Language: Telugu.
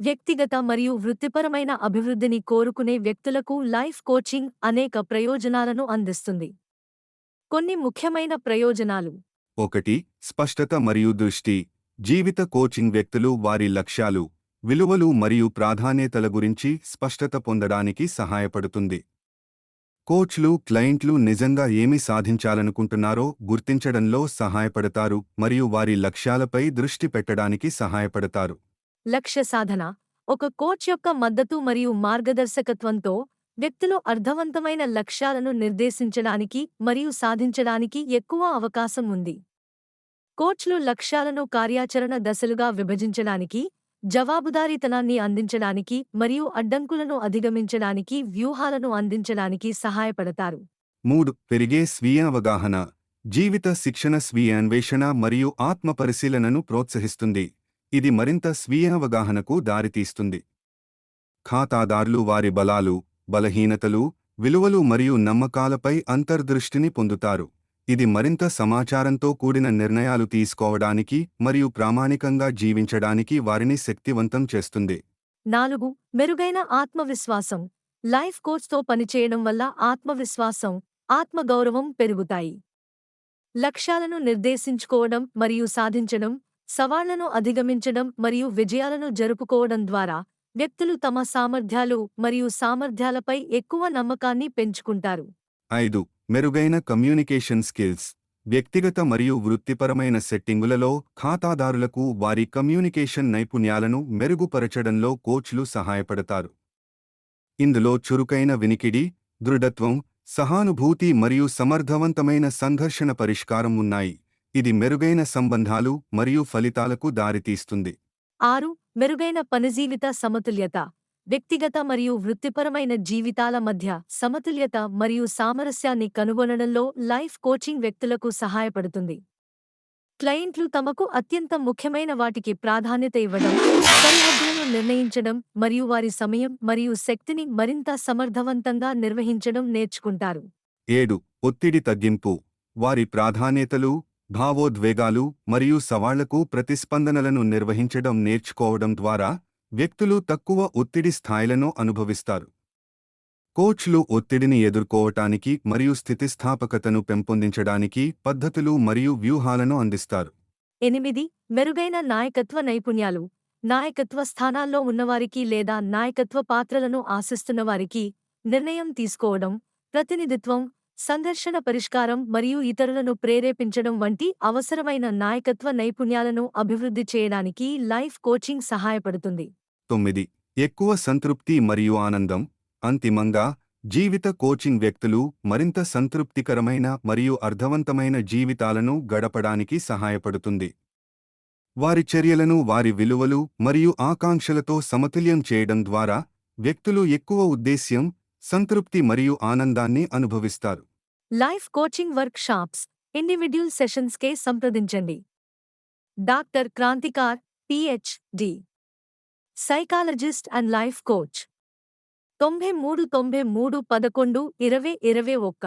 వ్యక్తిగత మరియు వృత్తిపరమైన అభివృద్ధిని కోరుకునే వ్యక్తులకు లైఫ్ కోచింగ్ అనేక ప్రయోజనాలను అందిస్తుంది. కొన్ని ముఖ్యమైన ప్రయోజనాలు. ఒకటి స్పష్టత మరియు దృష్టి. జీవిత కోచింగ్ వ్యక్తులు వారి లక్ష్యాలు విలువలు మరియు ప్రాధాన్యతల గురించి స్పష్టత పొందడానికి సహాయపడుతుంది. కోచ్లు క్లయింట్లు నిజంగా ఏమి సాధించాలనుకుంటున్నారో గుర్తించడంలో సహాయపడతారు మరియు వారి లక్ష్యాలపై దృష్టి పెట్టడానికి సహాయపడతారు. లక్ష్య సాధన. ఒక కోచ్ యొక్క మద్దతు మరియు మార్గదర్శకత్వంతో వ్యక్తులు అర్థవంతమైన లక్ష్యాలను నిర్దేశించడానికి మరియు సాధించడానికి ఎక్కువ అవకాశం ఉంది. కోచ్లు లక్ష్యాలను కార్యాచరణ దశలుగా విభజించడానికి జవాబుదారీతనాన్ని అందించడానికి మరియు అడ్డంకులను అధిగమించడానికి వ్యూహాలను అందించడానికి సహాయపడతారు. మూడు. పెరిగే స్వీయ అవగాహన. జీవిత శిక్షణ స్వీయ అన్వేషణ మరియు ఆత్మ పరిశీలనను ప్రోత్సహిస్తుంది. ఇది మరింత స్వీయ అవగాహనకు దారితీస్తుంది. ఖాతాదారులు వారి బలాలు బలహీనతలు విలువలు మరియు నమ్మకాలపై అంతర్దృష్టిని పొందుతారు. ఇది మరింత సమాచారంతో కూడిన నిర్ణయాలు తీసుకోవడానికి మరియు ప్రామాణికంగా జీవించడానికి వారిని శక్తివంతం చేస్తుంది. నాలుగు మెరుగైన ఆత్మవిశ్వాసం. లైఫ్ కోచ్తో పనిచేయడం వల్ల ఆత్మవిశ్వాసం ఆత్మగౌరవం పెరుగుతాయి. లక్ష్యాలను నిర్దేశించుకోవడం మరియు సాధించడం సవాళ్ళను అధిగమించడం మరియు విజయాలను జరుపుకోవడం ద్వారా వ్యక్తులు తమ సామర్థ్యాలు మరియు సామర్థ్యాలపై ఎక్కువ నమ్మకాన్ని పెంచుకుంటారు. ఐదు. మెరుగైన కమ్యూనికేషన్ స్కిల్స్. వ్యక్తిగత మరియు వృత్తిపరమైన సెట్టింగులలో ఖాతాదారులకు వారి కమ్యూనికేషన్ నైపుణ్యాలను మెరుగుపరచడంలో కోచ్లు సహాయపడతారు. ఇందులో చురుకైన వినికిడి దృఢత్వం సహానుభూతి మరియు సమర్థవంతమైన సంఘర్షణ పరిష్కారం ఉన్నాయి. ఇది మెరుగైన సంబంధాలు మరియు ఫలితాలకు దారితీస్తుంది. ఆరు మెరుగైన పనిజీవిత సమతుల్యత వ్యక్తిగత మరియు వృత్తిపరమైన జీవితాల మధ్య సమతుల్యత మరియు సామరస్యాన్ని కనుగొనడంలో లైఫ్ కోచింగ్ వ్యక్తులకు సహాయపడుతుంది. క్లయింట్లు తమకు అత్యంత ముఖ్యమైన వాటికి ప్రాధాన్యత ఇవ్వడం సరిహద్దులను నిర్ణయించడం మరియు వారి సమయం మరియు శక్తిని మరింత సమర్థవంతంగా నిర్వహించడం నేర్చుకుంటారు. ఏడు ఒత్తిడి తగ్గింపు వారి ప్రాధాన్యతలు భావోద్వేగాలు మరియు సవాళ్ళకు ప్రతిస్పందనలను నిర్వహించడం నేర్చుకోవడం ద్వారా వ్యక్తులు తక్కువ ఒత్తిడి స్థాయిలను అనుభవిస్తారు. కోచ్లు ఒత్తిడిని ఎదుర్కోవటానికి మరియు స్థితిస్థాపకతను పెంపొందించడానికి పద్ధతులు మరియు వ్యూహాలను అందిస్తారు. ఎనిమిది మెరుగైన నాయకత్వ నైపుణ్యాలు. నాయకత్వ స్థానాల్లో ఉన్నవారికి లేదా నాయకత్వ పాత్రలను ఆశిస్తున్నవారికి నిర్ణయం తీసుకోవడం ప్రతినిధిత్వం సంఘర్షణ పరిష్కారం మరియు ఇతరులను ప్రేరేపించడం వంటి అవసరమైన నాయకత్వ నైపుణ్యాలను అభివృద్ధి చేయడానికి లైఫ్ కోచింగ్ సహాయపడుతుంది. తొమ్మిది. ఎక్కువ సంతృప్తి మరియు ఆనందం. అంతిమంగా జీవిత కోచింగ్ వ్యక్తులు మరింత సంతృప్తికరమైన మరియు అర్థవంతమైన జీవితాలను గడపడానికి సహాయపడుతుంది. వారి చర్యలను వారి విలువలు మరియు ఆకాంక్షలతో సమతుల్యం చేయడం ద్వారా వ్యక్తులు ఎక్కువ ఉద్దేశ్యం సంతృప్తి మరియు ఆనందాన్ని అనుభవిస్తారు. Life coaching workshops individual సెషన్స్కే సంప్రదించండి. Doctor Kranthikar PhD psychologist and life coach తొంభై మూడు తొంభై మూడు పదకొండు ఇరవై ఇరవై ఒక్క.